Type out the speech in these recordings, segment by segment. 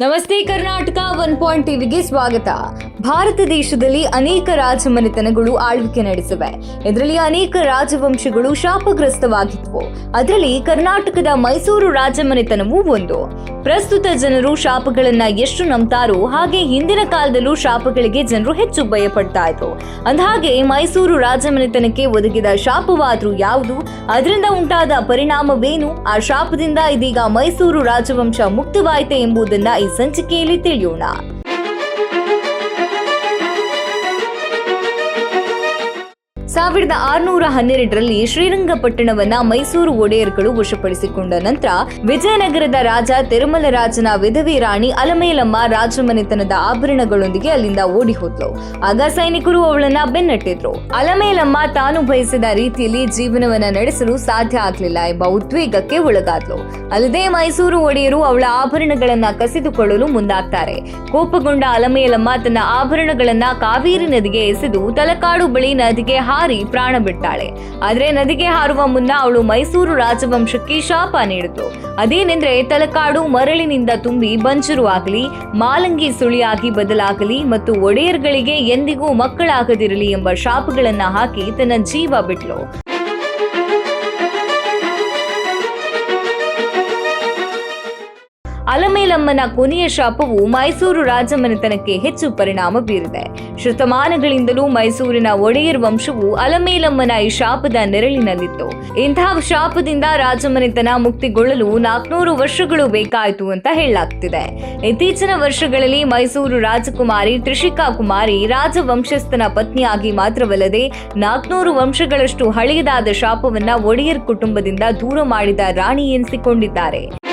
ನಮಸ್ತೆ Karnataka one point ಟಿವಿಗೆ ಸ್ವಾಗತ. ಭಾರತ ದೇಶದಲ್ಲಿ ಅನೇಕ ರಾಜಮನೆತನಗಳು ಆಳ್ವಿಕೆ ನಡೆಸಿವೆ. ಇದರಲ್ಲಿ ಅನೇಕ ರಾಜವಂಶಗಳು ಶಾಪಗ್ರಸ್ತವಾಗಿದ್ವು. ಅದರಲ್ಲಿ ಕರ್ನಾಟಕದ ಮೈಸೂರು ರಾಜಮನೆತನವೂ ಒಂದು. ಪ್ರಸ್ತುತ ಜನರು ಶಾಪಗಳನ್ನ ಎಷ್ಟು ನಂಬ್ತಾರೋ ಹಾಗೆ ಹಿಂದಿನ ಕಾಲದಲ್ಲೂ ಶಾಪಗಳಿಗೆ ಜನರು ಹೆಚ್ಚು ಭಯಪಡ್ತಾ ಇದ್ರು. ಅಂದಹಾಗೆ ಮೈಸೂರು ರಾಜಮನೆತನಕ್ಕೆ ಒದಗಿದ ಶಾಪವಾದ್ರೂ ಯಾವುದು? ಅದರಿಂದ ಉಂಟಾದ ಪರಿಣಾಮವೇನು? ಆ ಶಾಪದಿಂದ ಇದೀಗ ಮೈಸೂರು ರಾಜವಂಶ ಮುಕ್ತವಾಯಿತೆ ಎಂಬುದನ್ನ ಈ ಸಂಚಿಕೆಯಲ್ಲಿ ತಿಳಿಯೋಣ. ಸಾವಿರದ ಆರುನೂರ ಹನ್ನೆರಡರಲ್ಲಿ ಶ್ರೀರಂಗಪಟ್ಟಣವನ್ನ ಮೈಸೂರು ಒಡೆಯರ್ಗಳು ವಶಪಡಿಸಿಕೊಂಡ ನಂತರ ವಿಜಯನಗರದ ರಾಜ ತಿರುಮಲರಾಜನ ವಿಧವಿ ರಾಣಿ ಅಲಮೇಲಮ್ಮ ರಾಜಮನೆತನದ ಆಭರಣಗಳೊಂದಿಗೆ ಅಲ್ಲಿಂದ ಓಡಿ ಹೋದ್ಲು. ಆಗ ಸೈನಿಕರು ಅವಳನ್ನ ಬೆನ್ನಟ್ಟಿದ್ರು. ಅಲಮೇಲಮ್ಮ ತಾನು ಬಯಸಿದ ರೀತಿಯಲ್ಲಿ ಜೀವನವನ್ನ ನಡೆಸಲು ಸಾಧ್ಯ ಆಗ್ಲಿಲ್ಲ ಎಂಬ ಉದ್ವೇಗಕ್ಕೆ ಒಳಗಾದ್ಲು. ಅಲ್ಲದೆ ಮೈಸೂರು ಒಡೆಯರು ಅವಳ ಆಭರಣಗಳನ್ನ ಕಸಿದುಕೊಳ್ಳಲು ಮುಂದಾಗ್ತಾರೆ. ಕೋಪಗೊಂಡ ಅಲಮೇಲಮ್ಮ ತನ್ನ ಆಭರಣಗಳನ್ನ ಕಾವೇರಿ ನದಿಗೆ ಎಸೆದು ತಲಕಾಡು ಬಳಿ ನದಿಗೆ ಹಾರಿ ಪ್ರಾಣ ಬಿಟ್ಟಾಳೆ. ಆದ್ರೆ ನದಿಗೆ ಹಾರುವ ಮುನ್ನ ಅವಳು ಮೈಸೂರು ರಾಜವಂಶಕ್ಕೆ ಶಾಪ ನೀಡಿತು. ಅದೇನೆಂದ್ರೆ ತಲಕಾಡು ಮರಳಿನಿಂದ ತುಂಬಿ ಬಂಜರು ಆಗಲಿ ಮಾಲಂಗಿ ಸುಳಿಯಾಗಿ ಬದಲಾಗಲಿ ಮತ್ತು ಒಡೆಯರ್ಗಳಿಗೆ ಎಂದಿಗೂ ಮಕ್ಕಳಾಗದಿರಲಿ ಎಂಬ ಶಾಪಗಳನ್ನ ಹಾಕಿ ತನ್ನ ಜೀವ ಬಿಟ್ಲು. ಅಲಮೇಲಮ್ಮನ ಕೊನೆಯ ಶಾಪವು ಮೈಸೂರು ರಾಜಮನೆತನಕ್ಕೆ ಹೆಚ್ಚು ಪರಿಣಾಮ ಬೀರಿದೆ. ಶತಮಾನಗಳಿಂದಲೂ ಮೈಸೂರಿನ ಒಡೆಯರ್ ವಂಶವು ಅಲಮೇಲಮ್ಮನ ಈ ಶಾಪದ ನೆರಳಿನಲ್ಲಿತ್ತು. ಇಂತಹ ಶಾಪದಿಂದ ರಾಜಮನೆತನ ಮುಕ್ತಿಗೊಳ್ಳಲು ನಾಲ್ಕುನೂರು ವರ್ಷಗಳು ಬೇಕಾಯಿತು ಅಂತ ಹೇಳಲಾಗ್ತಿದೆ. ಇತ್ತೀಚಿನ ವರ್ಷಗಳಲ್ಲಿ ಮೈಸೂರು ರಾಜಕುಮಾರಿ ತ್ರಿಷಿಕಾ ಕುಮಾರಿ ರಾಜವಂಶಸ್ಥನ ಪತ್ನಿಯಾಗಿ ಮಾತ್ರವಲ್ಲದೆ ನಾಲ್ಕುನೂರು ವಂಶಗಳಷ್ಟು ಹಳೆಯದಾದ ಶಾಪವನ್ನ ಒಡೆಯರ್ ಕುಟುಂಬದಿಂದ ದೂರ ಮಾಡಿದ ರಾಣಿ ಎನಿಸಿಕೊಂಡಿದ್ದಾರೆ.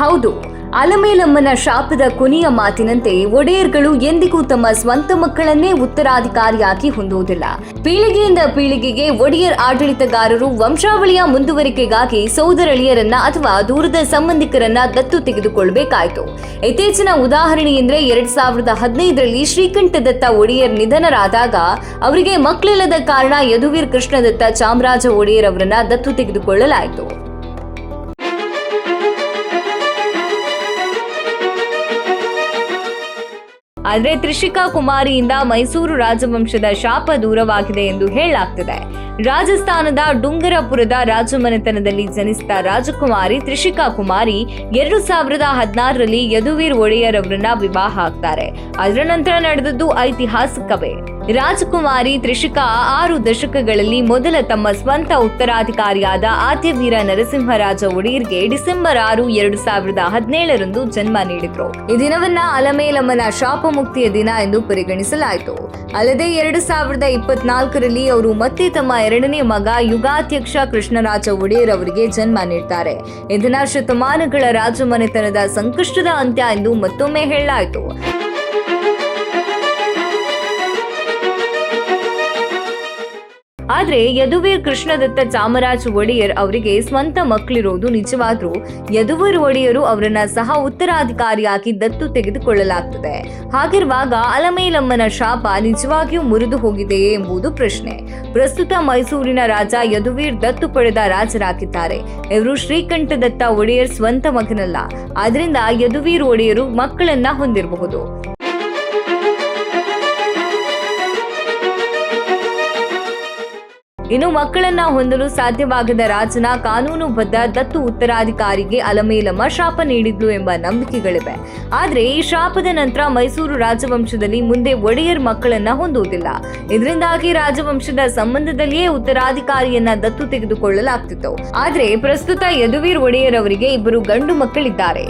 ಹೌದು, ಅಲಮೇಲಮ್ಮನ ಶಾಪದ ಕೊನೆಯ ಮಾತಿನಂತೆ ಒಡೆಯರ್ಗಳು ಎಂದಿಗೂ ತಮ್ಮ ಸ್ವಂತ ಮಕ್ಕಳನ್ನೇ ಉತ್ತರಾಧಿಕಾರಿಯಾಗಿ ಹೊಂದುವುದಿಲ್ಲ. ಪೀಳಿಗೆಯಿಂದ ಪೀಳಿಗೆಗೆ ಒಡೆಯರ್ ಆಡಳಿತಗಾರರು ವಂಶಾವಳಿಯ ಮುಂದುವರಿಕೆಗಾಗಿ ಸೋದರಳಿಯರನ್ನ ಅಥವಾ ದೂರದ ಸಂಬಂಧಿಕರನ್ನ ದತ್ತು ತೆಗೆದುಕೊಳ್ಳಬೇಕಾಯಿತು ಇತ್ತೀಚಿನ ಉದಾಹರಣೆ ಎಂದ್ರೆ ಎರಡ್ ಸಾವಿರದ ಹದಿನೈದರಲ್ಲಿ ಶ್ರೀಕಂಠದತ್ತ ಒಡೆಯರ್ ನಿಧನರಾದಾಗ ಅವರಿಗೆ ಮಕ್ಕಳಿಲ್ಲದ ಕಾರಣ ಯದುವೀರ್ ಕೃಷ್ಣದತ್ತ ಚಾಮರಾಜ ಒಡೆಯರ್ ಅವರನ್ನ ದತ್ತು ತೆಗೆದುಕೊಳ್ಳಲಾಯಿತು. ಆದರೆ ತ್ರಿಷಿಕಾ ಕುಮಾರಿಯಿಂದ ಮೈಸೂರು ರಾಜವಂಶದ ಶಾಪ ದೂರವಾಗಿದೆ ಎಂದು ಹೇಳಲಾಗ್ತಿದೆ. ರಾಜಸ್ಥಾನದ ಡುಂಗರಪುರದ ರಾಜಮನೆತನದಲ್ಲಿ ಜನಿಸಿದ ರಾಜಕುಮಾರಿ ತ್ರಿಷಿಕಾ ಕುಮಾರಿ ಎರಡು ಸಾವಿರದ ಹದಿನಾರರಲ್ಲಿ ಯದುವೀರ್ ಒಡೆಯರ್ ಅವರನ್ನ ವಿವಾಹ ಆಗ್ತಾರೆ. ಅದರ ನಂತರ ನಡೆದದ್ದು ಐತಿಹಾಸಿಕವೇ. ರಾಜಕುಮಾರಿ ತ್ರಿಷಿಕಾ ಆರು ದಶಕಗಳಲ್ಲಿ ಮೊದಲ ತಮ್ಮ ಸ್ವಂತ ಉತ್ತರಾಧಿಕಾರಿಯಾದ ಆದ್ಯವೀರ ನರಸಿಂಹರಾಜ ಒಡೆಯರ್ಗೆ ಡಿಸೆಂಬರ್ ಆರು, ಎರಡು ಸಾವಿರದ ಹದಿನೇಳರಂದು ಜನ್ಮ ನೀಡಿದ್ರು. ಈ ದಿನವನ್ನ ಅಲಮೇಲಮ್ಮನ ಶಾಪ ಮುಕ್ತಿಯ ದಿನ ಎಂದು ಪರಿಗಣಿಸಲಾಯಿತು. ಅಲ್ಲದೆ ಎರಡು ಸಾವಿರದ ಇಪ್ಪತ್ನಾಲ್ಕರಲ್ಲಿ ಅವರು ಮತ್ತೆ ತಮ್ಮ ಎರಡನೇ ಮಗ ಯುಗಾಧ್ಯಕ್ಷ ಕೃಷ್ಣರಾಜ ಒಡೆಯರ್ ಅವರಿಗೆ ಜನ್ಮ ನೀಡ್ತಾರೆ. ಇದನ್ನ ಶತಮಾನಗಳ ರಾಜಮನೆತನದ ಸಂಕಷ್ಟದ ಅಂತ್ಯ ಎಂದು ಮತ್ತೊಮ್ಮೆ ಹೇಳಲಾಯಿತು. ಆದ್ರೆ ಯದುವೀರ್ ಕೃಷ್ಣದತ್ತ ಚಾಮರಾಜ್ ಒಡೆಯರ್ ಅವರಿಗೆ ಸ್ವಂತ ಮಕ್ಕಳಿರೋದು ನಿಜವಾದ್ರೂ ಯದುವೀರ್ ಒಡೆಯರು ಅವರನ್ನ ಸಹ ಉತ್ತರಾಧಿಕಾರಿಯಾಗಿ ದತ್ತು ತೆಗೆದುಕೊಳ್ಳಲಾಗ್ತದೆ. ಹಾಗಿರುವಾಗ ಅಲಮೇಲಮ್ಮನ ಶಾಪ ನಿಜವಾಗಿಯೂ ಮುರಿದು ಹೋಗಿದೆಯೇ ಎಂಬುದು ಪ್ರಶ್ನೆ. ಪ್ರಸ್ತುತ ಮೈಸೂರಿನ ರಾಜ ಯದುವೀರ್ ದತ್ತು ಪಡೆದ ರಾಜರಾಗಿದ್ದಾರೆ. ಇವರು ಶ್ರೀಕಂಠದತ್ತ ಒಡೆಯರ್ ಸ್ವಂತ ಮಗನಲ್ಲ. ಆದ್ರಿಂದ ಯದುವೀರ್ ಒಡೆಯರು ಮಕ್ಕಳನ್ನ ಹೊಂದಿರಬಹುದು. ಇನ್ನು ಮಕ್ಕಳನ್ನ ಹೊಂದಲು ಸಾಧ್ಯವಾಗದ ರಾಜನ ಕಾನೂನುಬದ್ಧ ದತ್ತು ಉತ್ತರಾಧಿಕಾರಿಗೆ ಅಲಮೇಲಮ್ಮ ಶಾಪ ನೀಡಿದ್ಲು ಎಂಬ ನಂಬಿಕೆಗಳಿವೆ. ಆದ್ರೆ ಈ ಶಾಪದ ನಂತರ ಮೈಸೂರು ರಾಜವಂಶದಲ್ಲಿ ಮುಂದೆ ಒಡೆಯರ್ ಮಕ್ಕಳನ್ನ ಹೊಂದುವುದಿಲ್ಲ. ಇದರಿಂದಾಗಿ ರಾಜವಂಶದ ಸಂಬಂಧದಲ್ಲಿಯೇ ಉತ್ತರಾಧಿಕಾರಿಯನ್ನ ದತ್ತು ತೆಗೆದುಕೊಳ್ಳಲಾಗ್ತಿತ್ತು. ಆದ್ರೆ ಪ್ರಸ್ತುತ ಯದುವೀರ್ ಒಡೆಯರ್ ಅವರಿಗೆ ಇಬ್ಬರು ಗಂಡು ಮಕ್ಕಳಿದ್ದಾರೆ.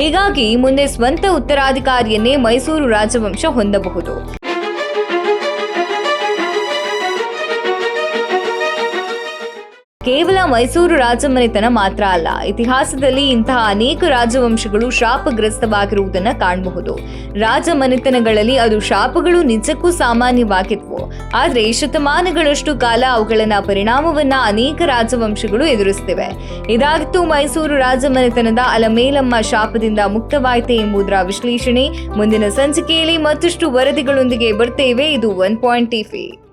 ಹೀಗಾಗಿ ಮುಂದೆ ಸ್ವಂತ ಉತ್ತರಾಧಿಕಾರಿಯನ್ನೇ ಮೈಸೂರು ರಾಜವಂಶ ಹೊಂದಬಹುದು. ಕೇವಲ ಮೈಸೂರು ರಾಜಮನೆತನ ಮಾತ್ರ ಅಲ್ಲ, ಇತಿಹಾಸದಲ್ಲಿ ಇಂತಹ ಅನೇಕ ರಾಜವಂಶಗಳು ಶಾಪಗ್ರಸ್ತವಾಗಿರುವುದನ್ನು ಕಾಣಬಹುದು. ರಾಜಮನೆತನಗಳಲ್ಲಿ ಅದು ಶಾಪಗಳು ನಿಜಕ್ಕೂ ಸಾಮಾನ್ಯವಾಗಿದ್ವು. ಆದರೆ ಶತಮಾನಗಳಷ್ಟು ಕಾಲ ಅವುಗಳನ್ನ ಪರಿಣಾಮವನ್ನ ಅನೇಕ ರಾಜವಂಶಗಳು ಎದುರಿಸುತ್ತಿವೆ ಇದಾಗಿತ್ತು ಮೈಸೂರು ರಾಜಮನೆತನದ ಅಲಮೇಲಮ್ಮ ಶಾಪದಿಂದ ಮುಕ್ತವಾಯಿತೆ ಎಂಬುದರ ವಿಶ್ಲೇಷಣೆ. ಮುಂದಿನ ಸಂಚಿಕೆಯಲ್ಲಿ ಮತ್ತಷ್ಟು ವರದಿಗಳೊಂದಿಗೆ ಬರ್ತೇವೆ. ಇದು ಒನ್ ಪಾಯಿಂಟ್ ಟಿವಿ.